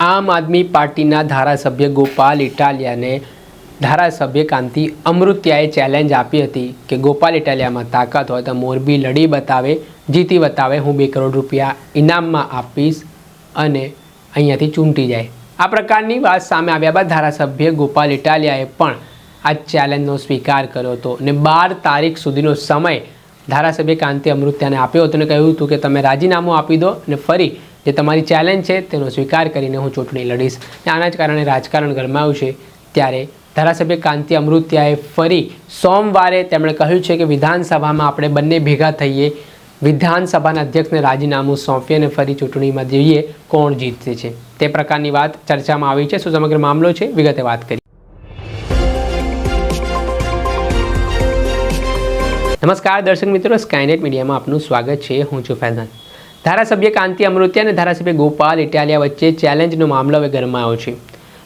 આમ આદમી પાર્ટીના ધારાસભ્ય ગોપાલ ઇટાલિયાને ધારાસભ્ય કાંતિ અમૃત્યાએ ચેલેન્જ આપી હતી કે ગોપાલ ઇટાલિયામાં તાકાત હોય તો મોરબી લડી બતાવે, જીતી બતાવે, હું બે કરોડ રૂપિયા ઇનામમાં આપીશ અને અહીંયાથી ચૂંટી જાય. આ પ્રકારની વાત સામે આવ્યા બાદ ધારાસભ્ય ગોપાલ ઇટાલિયાએ પણ આ ચેલેન્જનો સ્વીકાર કર્યો હતો અને બાર તારીખ સુધીનો સમય ધારાસભ્ય કાંતિ અમૃત્યાને આપ્યો હતો અને કહ્યું હતું કે તમે રાજીનામું આપી દો અને ફરી જે તમારી ચેલેન્જ છે તેનો સ્વીકાર કરીને હું ચૂંટણી લડીશ. અને આના જ કારણે રાજકારણ ગરમાયું છે. ત્યારે ધારાસભ્ય કાંતિ અમૃત્યાએ ફરી સોમવારે તેમણે કહ્યું છે કે વિધાનસભામાં આપણે બંને ભેગા થઈએ. વિધાનસભાના અધ્યક્ષને રાજીનામું સોંપીએ અને ફરી ચૂંટણીમાં જઈએ. કોણ જીતશે છે? તે પ્રકારની વાત ચર્ચામાં આવી છે. શું સમગ્ર મામલો છે? વિગતે વાત કરી નમસ્કાર દર્શક મિત્રો. સ્કાયનેટ મીડિયામાં આપનું સ્વાગત છે. હું છું ફૈઝાન. ધારાસભ્ય કાંતિ અમૃત્યા અને ધારાસભ્ય ગોપાલ ઇટાલિયા વચ્ચે ચેલેન્જનો મામલો હવે ગરમાયો છે.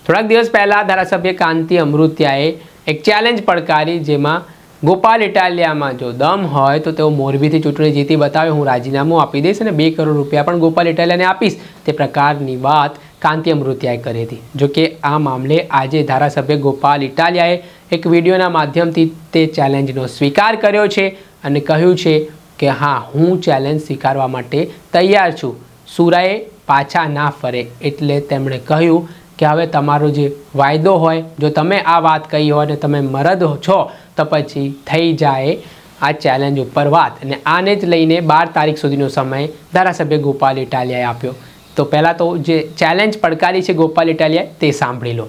થોડાક દિવસ પહેલાં ધારાસભ્ય કાંતિ અમૃત્યાએ એક ચેલેન્જ પડકારી જેમાં ગોપાલ ઇટાલિયામાં જો દમ હોય તો તેઓ મોરબીથી ચૂંટણી જીતી બતાવે, હું રાજીનામું આપી દઈશ અને બે કરોડ રૂપિયા પણ ગોપાલ ઇટાલિયાને આપીશ. તે પ્રકારની વાત કાંતિ અમૃત્યાએ કરી હતી. જોકે આ મામલે આજે ધારાસભ્ય ગોપાલ ઇટાલિયાએ એક વિડીયોના માધ્યમથી તે ચેલેન્જનો સ્વીકાર કર્યો છે અને કહ્યું છે કે હા, હું ચેલેન્જ સ્વીકારવા માટે તૈયાર છું. સુરાએ પાછા ના ફરે એટલે તેમણે કહ્યું કે હવે તમારો જે વાયદો હોય, જો તમે આ વાત કહી હોય અને તમે મરદ છો, તો પછી થઈ જાય આ ચેલેન્જ ઉપર વાત. અને આને જ લઈને બાર તારીખ સુધીનો સમય ધારાસભ્ય ગોપાલ ઇટાલિયાએ આપ્યો. તો પહેલાં તો જે ચેલેન્જ પડકારી છે ગોપાલ ઇટાલિયાએ તે સાંભળી લો.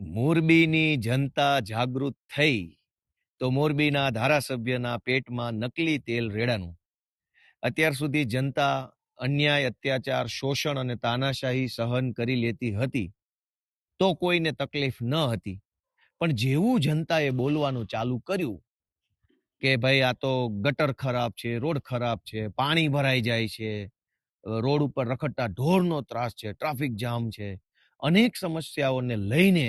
મોરબીની જનતા જાગૃત થઈ. તો મોરબીના ધારાસભ્યના પેટમાં નકલી તેલ રેડાનું. અત્યાર સુધી જનતા અન્યાય, અત્યાચાર, શોષણ અને તાનાશાહી સહન કરી લેતી હતી તો કોઈને તકલીફ ન હતી. પણ જેવું જનતાએ બોલવાનું ચાલુ કર્યું કે ભાઈ આ તો ગટર ખરાબ છે, રોડ ખરાબ છે, પાણી ભરાઈ જાય છે રોડ ઉપર રખડતા ઢોરનો ત્રાસ છે, ટ્રાફિક જામ છે, અનેક સમસ્યાઓને લઈને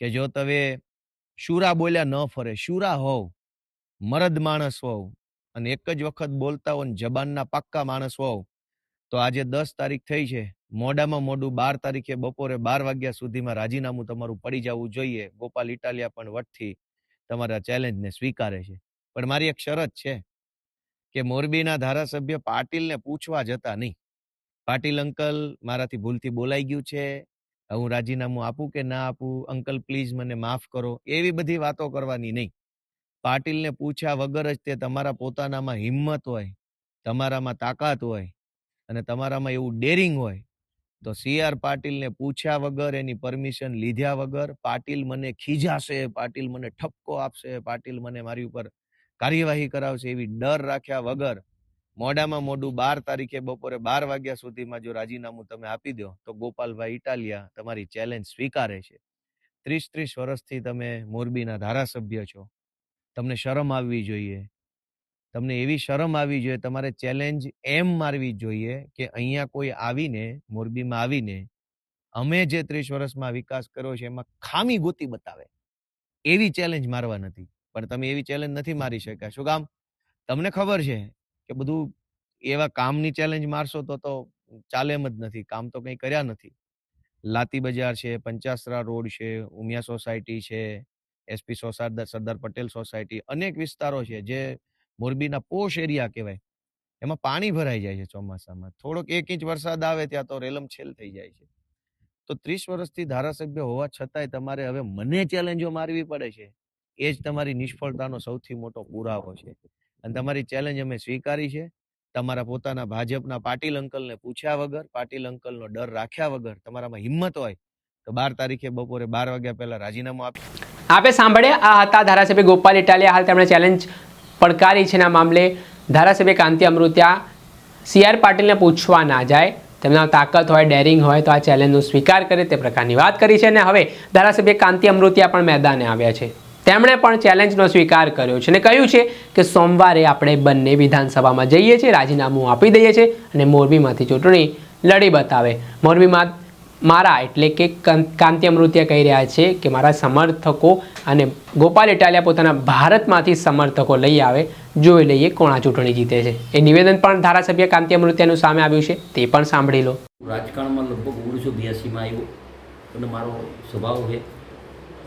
કે જો તમે શુરા બોલ્યા ન ફરે, શુરા હોવ, મરદ માણસ હોવ અને એક જ વખત બોલતા હો જબાનના પાક્કા માણસ હોવ, તો આજે દસ તારીખ થઈ છે. મોડામાં મોડું બાર તારીખે બપોરે બાર વાગ્યા સુધીમાં રાજીનામું તમારું પડી જવું જોઈએ. ગોપાલ ઇટાલિયા પણ વટથી તમારા ચેલેન્જને સ્વીકારે છે. પણ મારી એક શરત છે કે મોરબીના ધારાસભ્ય પાટીલને પૂછવા જતા નહીં. પાટીલ અંકલ મારાથી ભૂલથી બોલાઈ ગયું છે. હું રાજીનામું આપું કે ના આપું? અંકલ, પ્લીઝ મને માફ કરો. એવી બધી વાતો કરવાની નહીં. પાટીલને પૂછ્યા વગર જ તે તમારા પોતાનામાં હિંમત હોય, તમારામાં તાકાત હોય અને તમારામાં એવું ડેરિંગ હોય. તો સી આર પાટીલને પૂછ્યા વગર, એની પરમિશન લીધ્યા વગર પાટીલ મને ખીજાશે, પાટીલ મને ઠપકો આપશે, પાટીલ મને મારી ઉપર કાર્યવાહી કરાવશે એવી ડર રાખ્યા વગર મોડામાં મોડું બાર તારીખે બપોરે બાર વાગ્યા સુધીમાં જો રાજીનામું તમે આપી દો, તો ગોપાલભાઈ ઇટાલિયા તમારી ચેલેન્જ સ્વીકારે છે. ત્રીસ ત્રીસ વર્ષથી તમે મોરબીના ધારાસભ્ય છો. તમને શરમ આવવી જોઈએ. તમને એવી શરમ આવવી જોઈએ, તમારે ચેલેન્જ એમ મારવી જોઈએ કે અહીંયા કોઈ આવીને, મોરબીમાં આવીને, અમે જે ત્રીસ વર્ષમાં વિકાસ કર્યો છે, એમાં ખામી ગોતી બતાવે. એવી ચેલેન્જ મારવા નથી. પણ તમે એવી ચેલેન્જ નથી મારી શક્યા. શું કામ? તમને ખબર છે કે બધું એવા કામની ચેલેન્જ મારશો તો તો ચાલે એમ જ નથી. કામ તો કંઈ કર્યા નથી. લાતી બજાર છે, પંચાસરા રોડ છે, ઉમિયા સોસાયટી છે એસપી સોસાર સરદાર પટેલ સોસાયટી, અનેક વિસ્તારો છે જે મોરબીના પોશ એરિયા કહેવાય. એમાં પાણી ભરાઈ જાય છે ચોમાસામાં. થોડોક એક ઇંચ વરસાદ આવે ત્યાં તો રેલમ છેલ થઈ જાય છે. તો ત્રીસ વર્ષથી ધારાસભ્ય હોવા છતાંય તમારે હવે મને ચેલેન્જો મારવી પડે છે. એ જ તમારી નિષ્ફળતાનો સૌથી મોટો પુરાવો છે. અને તમારી ચેલેન્જ અમે સ્વીકારી છે. તમારા પોતાના ભાજપના પાટીલ અંકલને પૂછ્યા વગર, પાટીલ અંકલનો ડર રાખ્યા વગર તમારામાં હિંમત હોય તો બાર તારીખે બપોરે બાર વાગ્યા પહેલા રાજીનામું આપી આપે સાંભળ્યા? આ હતા ધારાસભ્ય ગોપાલ ઇટાલિયા. હાલ તેમણે ચેલેન્જ પડકારી છે ના મામલે. ધારાસભ્ય કાંતિ અમૃત્યા સી આર પાટીલને પૂછવા ના જાય. તેમના તાકાત હોય ડેરિંગ હોય, તો આ ચેલેન્જનો સ્વીકાર કરે તે પ્રકારની વાત કરી છે. અને હવે ધારાસભ્ય કાંતિ અમૃતિયા પણ મેદાને આવ્યા છે. તેમણે પણ ચેલેન્જનો સ્વીકાર કર્યો છે અને કહ્યું છે કે સોમવારે આપણે બંને વિધાનસભામાં જઈએ છીએ, રાજીનામું આપી દઈએ છીએ અને મોરબીમાંથી ચૂંટણી લડી બતાવે. મોરબીમાં મારા એટલે કે કાંતિ અમૃતિયા કહી રહ્યા છે કે મારા સમર્થકો અને ગોપાલ ઇટાલિયા પોતાના ભારતમાંથી સમર્થકો લઈ આવે, જોઈ લઈએ કોણ ચૂંટણી જીતે છે. એ નિવેદન પણ ધારાસભ્ય કાંતિ અમૃતિયાનું સામે આવ્યું છે, તે પણ સાંભળી લો. રાજકારણમાં લગભગ ઓગણીસો બ્યાસીમાં આવ્યો. અને મારો સ્વભાવ છે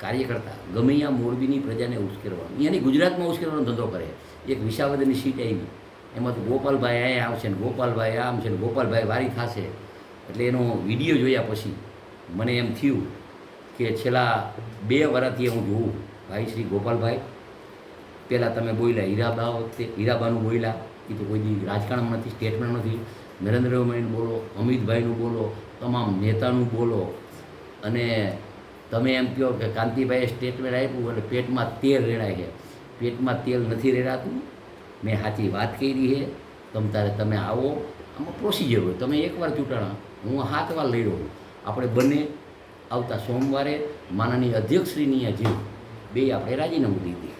કાર્યકર્તા ગમે ત્યાં મોરબીની પ્રજાને ઉશ્કેરવાનો અહીંયાની ગુજરાતમાં ઉશ્કેરવાનો ધંધો કરે. એક વિશાવદની સીટ આવી. એમાં તો ગોપાલભાઈ અહીંયા આવશે ને ગોપાલભાઈ આમ છે ને ગોપાલભાઈ વારી થશે. એટલે એનો વીડિયો જોયા પછી મને એમ થયું કે છેલ્લા બે વર્ષથી હું જોઉં. ભાઈ શ્રી ગોપાલભાઈ, પહેલાં તમે બોલ્યા હીરાબા વખતે, હીરાબાનું બોલ્યા. એ તો કોઈ દી રાજકારણમાં નથી સ્ટેટમેન્ટ નથી. નરેન્દ્રભાઈનું બોલો, અમિતભાઈનું બોલો, તમામ નેતાનું બોલો. અને તમે એમ કહો કે કાંતિભાઈએ સ્ટેટમેન્ટ આપ્યું એટલે પેટમાં તેલ રેડાય છે. પેટમાં તેલ નથી રેડાતું. મેં સાચી વાત કરી છે. તમ તારે તમે આવો. આમાં પ્રોસિજર હોય. તમે એકવાર ચૂંટાણા. હું હાથ વાર લઈ રહ્યો આપણે બંને આવતા સોમવારે માનનીય અધ્યક્ષશ્રીની જીવ બે આપણે રાજીનામું દીધી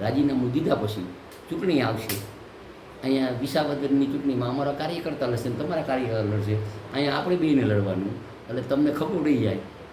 રાજીનામું દીધા પછી ચૂંટણી આવશે. અહીંયા વિસાવદરની ચૂંટણીમાં અમારા કાર્યકર્તા લડશે ને તમારા કાર્યકર્તા લડશે. અહીંયા આપણે બેને લડવાનું. એટલે તમને ખબર પડી જાય.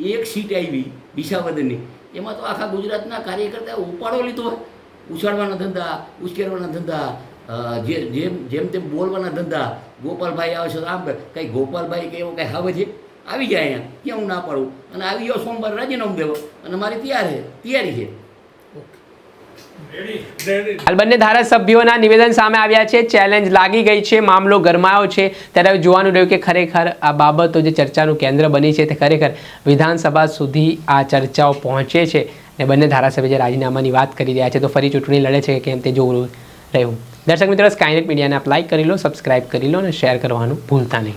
એક સીટ આવી વિસાવદનની એમાં તો આખા ગુજરાતના કાર્યકર્તાએ ઉપાડો લીધો. ઉછાળવાના ધંધા, ઉશ્કેરવાના ધંધા જે જેમ જેમ તેમ બોલવાના ધંધા. ગોપાલભાઈ આવે છે તો આમ કંઈ ગોપાલભાઈ કે એવો કંઈ હવે છે? આવી જાય અહીંયા. ક્યાં હું ના પાડું. અને આવી ગયો સોમવાર રાજીનામું દેવો. અને મારી તૈયાર છે. તૈયારી છે. હાલ બંને ધારાસભ્યોના નિવેદન સામે આવ્યા છે. ચેલેન્જ લાગી ગઈ છે, મામલો ગરમાયો છે. ત્યારે જોવાનું રહ્યું કે ખરેખર આ બાબતો જે ચર્ચાનું કેન્દ્ર બની છે તે ખરેખર વિધાનસભા સુધી આ ચર્ચાઓ પહોંચે છે અને બંને ધારાસભ્ય જે રાજીનામાની વાત કરી રહ્યા છે તો ફરી ચૂંટણી લડે છે કે કેમ તે જોવું રહ્યું. દર્શક મિત્રો સ્કાયનેટ મીડિયાને આપ લાઇક કરી લો સબસ્ક્રાઇબ કરી લો અને શેર કરવાનું ભૂલતા નહીં.